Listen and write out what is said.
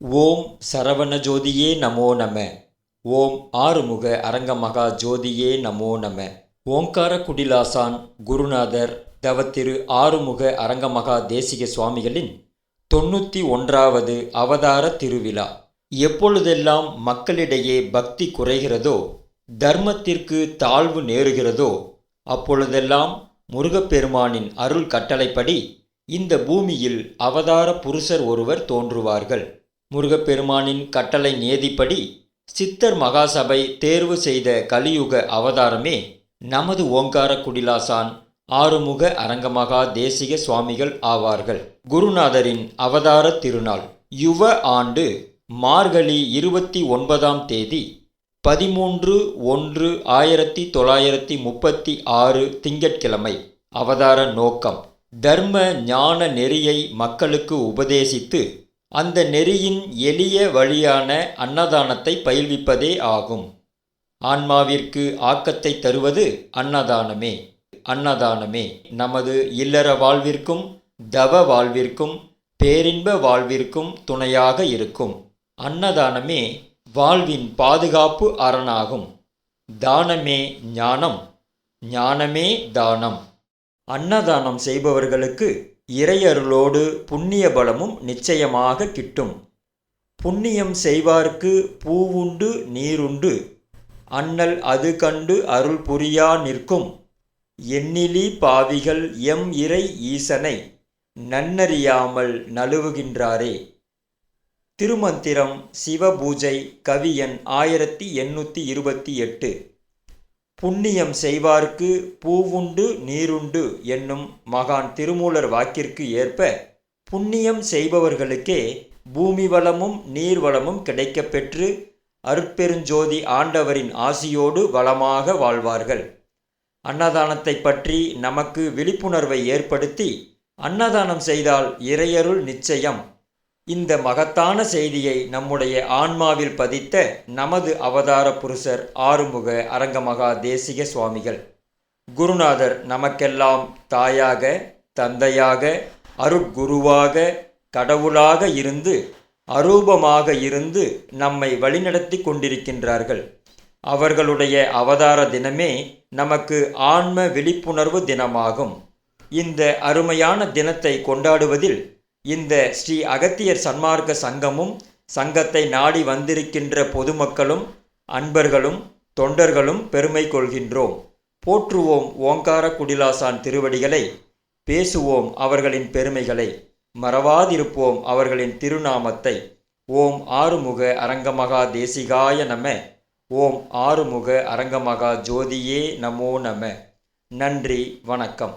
ஓம் சரவண ஜோதியே நமோ நம. ஓம் ஆறுமுக அரங்கமகா ஜோதியே நமோ நம. ஓங்கார குடிலாசான் குருநாதர் தவத்திரு ஆறுமுக அரங்கமகா தேசிக சுவாமிகளின் தொண்ணூற்றி ஒன்றாவது அவதார திருவிழா. எப்பொழுதெல்லாம் மக்களிடையே பக்தி குறைகிறதோ தர்மத்திற்கு தாழ்வு நேருகிறதோ அப்பொழுதெல்லாம் முருகப்பெருமானின் அருள் கட்டளைப்படி இந்த பூமியில் அவதார புருஷர் ஒருவர் தோன்றுவார்கள். முருகப்பெருமானின் கட்டளை நியதிப்படி சித்தர் மகாசபை தேர்வு செய்த கலியுக அவதாரமே நமது ஓங்கார குடிலாசான் ஆறுமுக அரங்கமகா தேசிக சுவாமிகள் ஆவார்கள். குருநாதரின் அவதார திருநாள் யுவ ஆண்டு மார்கழி இருபத்தி ஒன்பதாம் தேதி பதிமூன்று ஒன்று ஆயிரத்தி தொள்ளாயிரத்தி முப்பத்தி ஆறு திங்கட்கிழமை. அவதார நோக்கம் தர்ம ஞான நெறியை மக்களுக்கு உபதேசித்து அந்த நெறியின் எளிய வழியான அன்னதானத்தை பயில்விப்பதே ஆகும். ஆன்மாவிற்கு ஆக்கத்தை தருவது அன்னதானமே. அன்னதானமே. நமது இல்லற வாழ்விற்கும் தவ வாழ்விற்கும் பேரின்ப வாழ்விற்கும் துணையாக இருக்கும். அன்னதானமே வாழ்வின் பாதுகாப்பு அரணாகும். தானமே ஞானம். ஞானமே தானம். அன்னதானம் செய்பவர்களுக்கு இறையருளோடு புண்ணிய பலமும் நிச்சயமாக கிட்டும். புண்ணியம் செய்வார்க்கு பூவுண்டு நீருண்டு. அண்ணல் அது கண்டு அருள் புரியா நிற்கும். எண்ணிலி பாவிகள் எம் இறை ஈசனை நன்னறியாமல் நழுவுகின்றாரே. திருமந்திரம் சிவபூஜை கவியன் ஆயிரத்தி எண்ணூற்றி இருபத்தி எட்டு. புண்ணியம் செய்வார்க்கு பூவுண்டு நீருண்டு என்னும் மகான் திருமூலர் வாக்கிற்கு ஏற்ப புண்ணியம் செய்பவர்களுக்கே பூமி வளமும் நீர் வளமும் கிடைக்கப்பெற்று அருட்பெருஞ்சோதி ஆண்டவரின் ஆசியோடு வளமாக வாழ்வார்கள். அன்னதானத்தை பற்றி நமக்கு விழிப்புணர்வை ஏற்படுத்தி அன்னதானம் செய்தால் இறையருள் நிச்சயம். இந்த மகத்தான செய்தியை நம்முடைய ஆன்மாவில் பதித்த நமது அவதார புருஷர் ஆறுமுக அரங்கமகா தேசிக சுவாமிகள். குருநாதர் நமக்கெல்லாம் தாயாக தந்தையாக அருட்குருவாக கடவுளாக இருந்து அரூபமாக இருந்து நம்மை வழிநடத்தி கொண்டிருக்கின்றார்கள். அவர்களுடைய அவதார தினமே நமக்கு ஆன்ம விழிப்புணர்வு தினமாகும். இந்த அருமையான தினத்தை கொண்டாடுவதில் இந்த ஸ்ரீ அகத்தியர் சன்மார்க்க சங்கமும் சங்கத்தை நாடி வந்திருக்கின்ற பொதுமக்களும் அன்பர்களும் தொண்டர்களும் பெருமை கொள்கின்றோம். போற்றுவோம் ஓங்கார குடிலாசான் திருவடிகளை பேசுவோம் அவர்களின் பெருமைகளை மறவாதிருப்போம் அவர்களின் திருநாமத்தை. ஓம் ஆறுமுக அரங்கமகா தேசிகாய நம ஓம் ஆறுமுக அரங்கமகா ஜோதியே நமோ நம. நன்றி வணக்கம்.